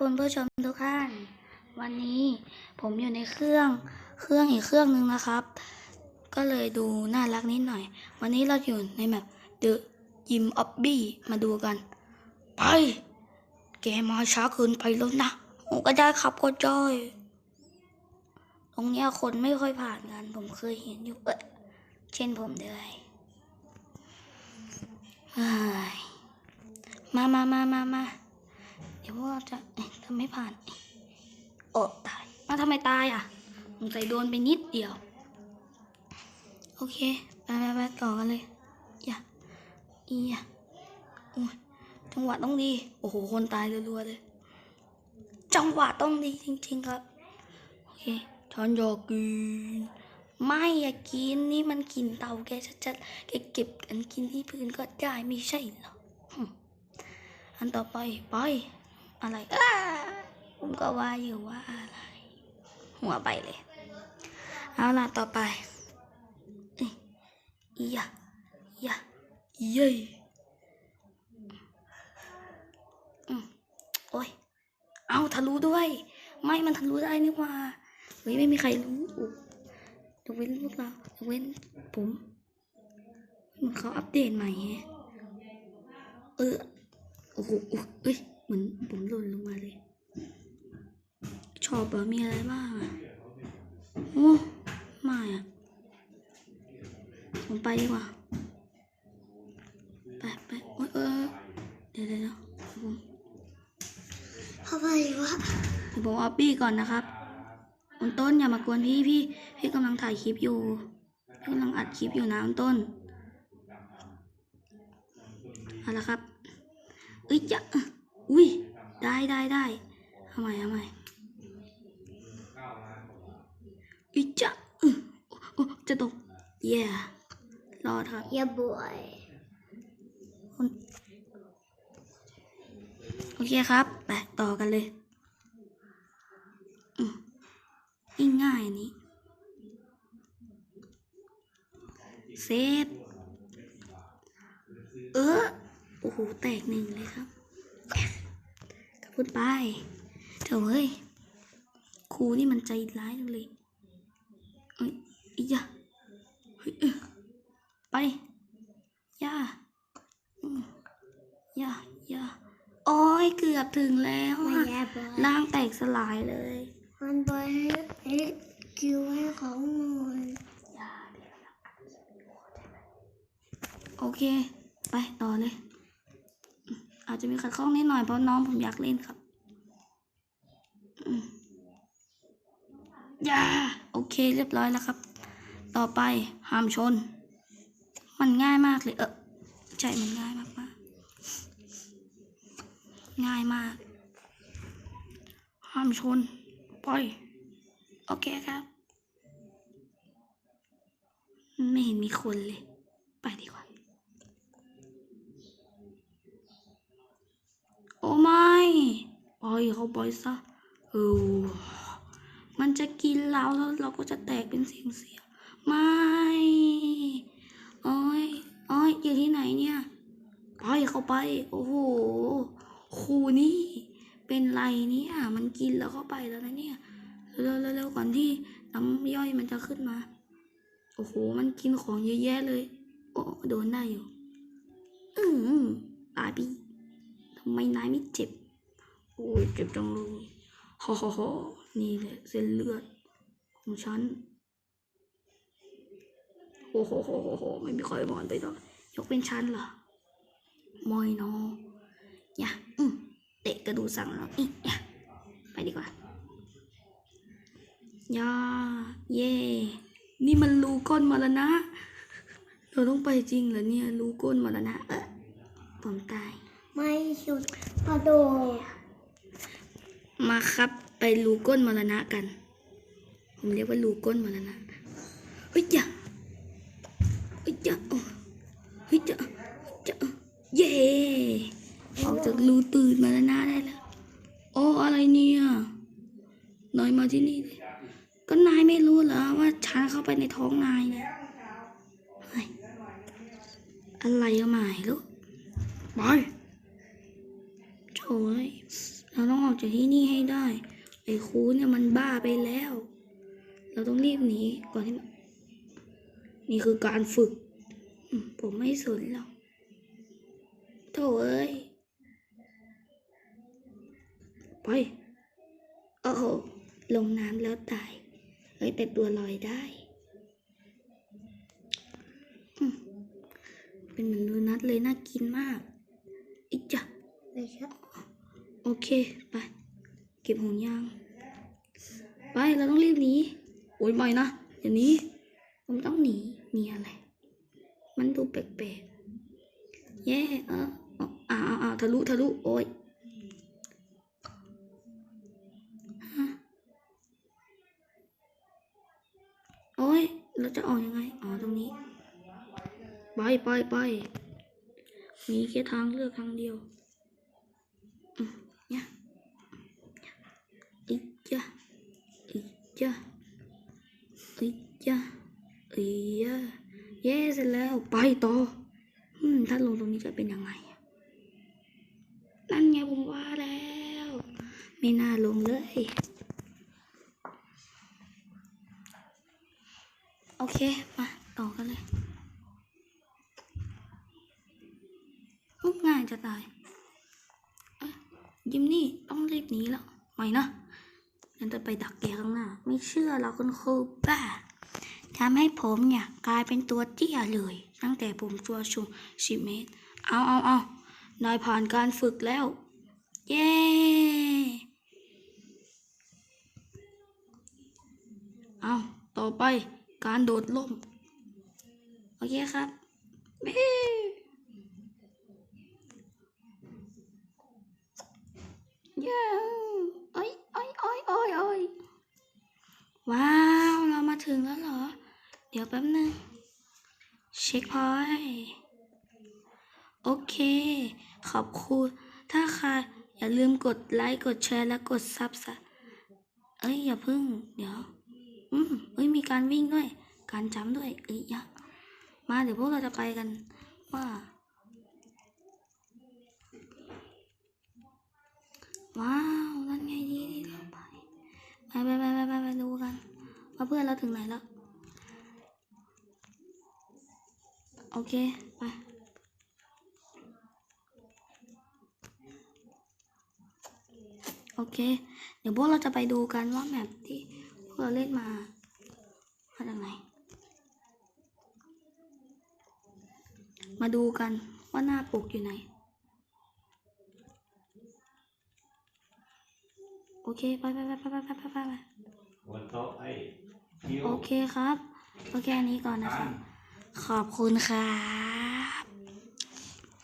คุณผู้ชมทุกท่าน วันนี้ผมอยู่ในเครื่องเครื่องอีกเครื่องหนึ่งนะครับ ก็เลยดูน่ารักนิดหน่อย วันนี้เราอยู่ในแบบ The Gym of b มาดูกัน ไป แกมาช้าเกินไปแล้วนะผมก็ได้ครับก็จ้อย ตรงเนี้ยคนไม่ค่อยผ่านกัน ผมเคยเห็นอยู่เออเช่นผมเลยเฮ้ยมามามามามา เดี๋ยวพวกเราจะเอ๊ะทำไม่ผ่านเอ๊ะโอ้ตายมาทำไมตายอะสงสัยโดนไปนิดเดียว โอเคไปไปไปต่อกันเลยอย่าอีอย่าโอ้ยจังหวะต้องดี โอ้โห คนตายรัวๆเลย จังหวะต้องดีจริง ๆ ครับ โอเคฉันอยากกิน ไม่อยากกินนี่มันกินเตาแกชัดๆแกเก็บกันกินที่พื้นก็ได้ไม่ใช่เหรอหึอันต่อไปไป อะไรอ้าผมก็ว่าอยู่ว่าอะไร หัวไปเลย เอาล่ะต่อไปเอ้ยอียะอียะเย้ยอืมโอ้ย เอาทะลุด้วย ไม่มันทะลุได้นี่ว่าเฮ้ยไม่มีใครรู้ยกเว้นพวกเรายกเว้นผมเหมันเขาอัปเดตใหม่ฮะเออโอ้โหเอ้ย เหมือนผมหล่นลงมาเลย ชอบอะมีอะไรบ้างอะโอ้ไม่อะผมไปดีกว่า ไปไปโอ๊ยเออเดี๋ยวเดี๋ยวเดี๋ยวผมทำไมวะเดี๋ยวผมเอาปี้ก่อนนะครับคุณต้นอย่ามากวนพี่พี่ พี่กำลังถ่ายคลิปอยู่พี่กำลังอัดคลิปอยู่นะคุณต้นเอาละครับเอ้ยจะ อุ้ยได้ได้ได้เอาใหม่เอาใหม่เอ้ยจะอื้อโอ้โอ้จะตกเย่รอดครับอย่าบ่อยโอเคครับไปต่อกันเลยอืมง่ายๆอันนี้เซฟเออโอ้โห แตกหนึ่งเลยครับกระ พุดไปเถอะเฮ้ยครูนี่มันใจร้ายจังเลยเอ้ยอียะเฮ้ยเอ้ยไปย่าอืมย่าย่าโอ้ยเกือบถึงแล้วไม่อะอย่าบ่อยร่างแตกสลายเลย มันบ่อยให้ให้คิวให้เขาหน่อยโอเค ไปต่อเลย อาจจะมีขัดข้องนิดหน่อยเพราะน้องผมอยากเล่นครับอย่าโอเคเรียบร้อยแล้วครับ ต่อไปห้ามชน มันง่ายมากเลยเออใช่มันง่ายมากมากง่ายมาก ห้ามชนปล่อยโอเคครับ ไม่เห็นมีคนเลย ไปดีกว่า โอ้ไม่ปล่อยเขาปล่อยซะเออมันจะกินเราแล้วเราก็จะแตกเป็นเสียงเสียงไม่โอ้ยโอ้ยอยู่ที่ไหนเนี่ยปล่อยเขาไป โอ้โหครูนี่เป็นไรเนี่ยมันกินแล้วเข้าไปแล้วนะเนี่ยเร็วๆเร็วก่อนที่น้ำย่อยมันจะขึ้นมา โอ้โห มันกินของเยอะแยะเลย โอ้โดนได้อยู่ อืมบาร์บี้ ไม่นายไม่เจ็บ โอ้ยเจ็บจังเลยฮ่าฮ่าฮ่านี่แหละเส้นเลือดของฉัน โอ้โหโหโหโหไม่มีใครมอนไปต่อยกเป็นฉันเหรอมอยนออย่าอืมเตะกระดูกสั่งแล้วอีอย่าไปดีกว่าย่าเย่นี่มันรูก้นมรณะเราต้องไปจริงเหรอเนี่ยรูก้นมรณะเออผมตาย ไม่ชุดกระโดดมาครับ ไปรูก้นมรณะกัน ผมเรียกว่ารูก้นมรณะเฮ้ยจ้ะเฮ้ยจ้ะโอ้เฮ้ยจ้ะจ้ะเย่ออกจากรูตื่นมรณะได้แล้วโอ้อะไรเนี่ยนายมาที่นี่ ก็นายไม่รู้เหรอว่าฉันเข้าไปในท้องนายเนี่ยเฮ้ยอะไรก็ไม่รู้ไป โถ่เอ้ยเราต้องออกจากที่นี่ให้ได้ ไอ้คูเนี่ยมันบ้าไปแล้ว เราต้องรีบหนีก่อนที่นี่คือการฝึก ผมไม่สนหรอกโถเอ้ย ไป โอ้โห ลงน้ำแล้วตาย เฮ้ย แต่ตัวลอยได้ เป็นเหมือนโดนัทเลยน่ากินมาก อีกจ้ะเลยครับ โอเค ไป เก็บห่วงยาง ไป เราต้องรีบหนี โอ้ยไม่นะอย่าหนี้ผมต้องหนีหนีอะไร มันดูแปลกๆแย่เอออ้าวอ้าวทะลุ ทะลุ โอ้ยฮะโอ้ย เราจะออกยังไง อ๋อ ตรงนี้ ไปไปไปมีแค่ทางเลือกทางเดียวอ จ้ะอีจ้ะอีจ้ะอีจ้ะเย้เสร็จแล้วไปต่ออืมถ้าลงตรงนี้จะเป็นยังไง นั่นไงผมว่าแล้ว ไม่น่าลงเลย โอเค มาต่อกันเลยง่ายจะตาย ยิมนี่ต้องรีบหนีแล้ว ไม่นะ ฉันจะไปดักแกข้างหน้า ไม่เชื่อเราคุณครูบ้าทำให้ผมเนี่ยกลายเป็นตัวเตี้ยเลย ตั้งแต่ผมตัวสูงสิบเมตร เอาเอาเอานายผ่านการฝึกแล้ว เย้เอาต่อไปการโดดล่ม โอเคครับเย้เอ้ยเอ้ยเอ้ยเอ้ยเอ้ยว้าว เรามาถึงแล้วเหรอ เดี๋ยวแป๊บนึง เช็คพอยต์โอเค ขอบคุณ ถ้าใครอย่าลืมกดไลค์ กดแชร์ และกดซับสะเอ้ย อย่าพึ่ง เดี๋ยว อืมเอ้ย มีการวิ่งด้วย การจำด้วย เอ้ยยะมาเดี๋ยวพวกเราจะไปกันว่าว้าวนั่นไงดีดีเราไปไป ไปไปไปไปไปดูกันว่าเพื่อนเราถึงไหนแล้ว โอเค ไป โอเค เดี๋ยวพวกเราจะไปดูกันว่าแมปที่พวกเราเล่นมามาจากไหน มาดูกันว่าหน้าปกอยู่ไหน โอเค ไปไปไปไปไปไปไปโอเคครับ โอเค อันนี้ก่อนนะครับ ขอบคุณครับ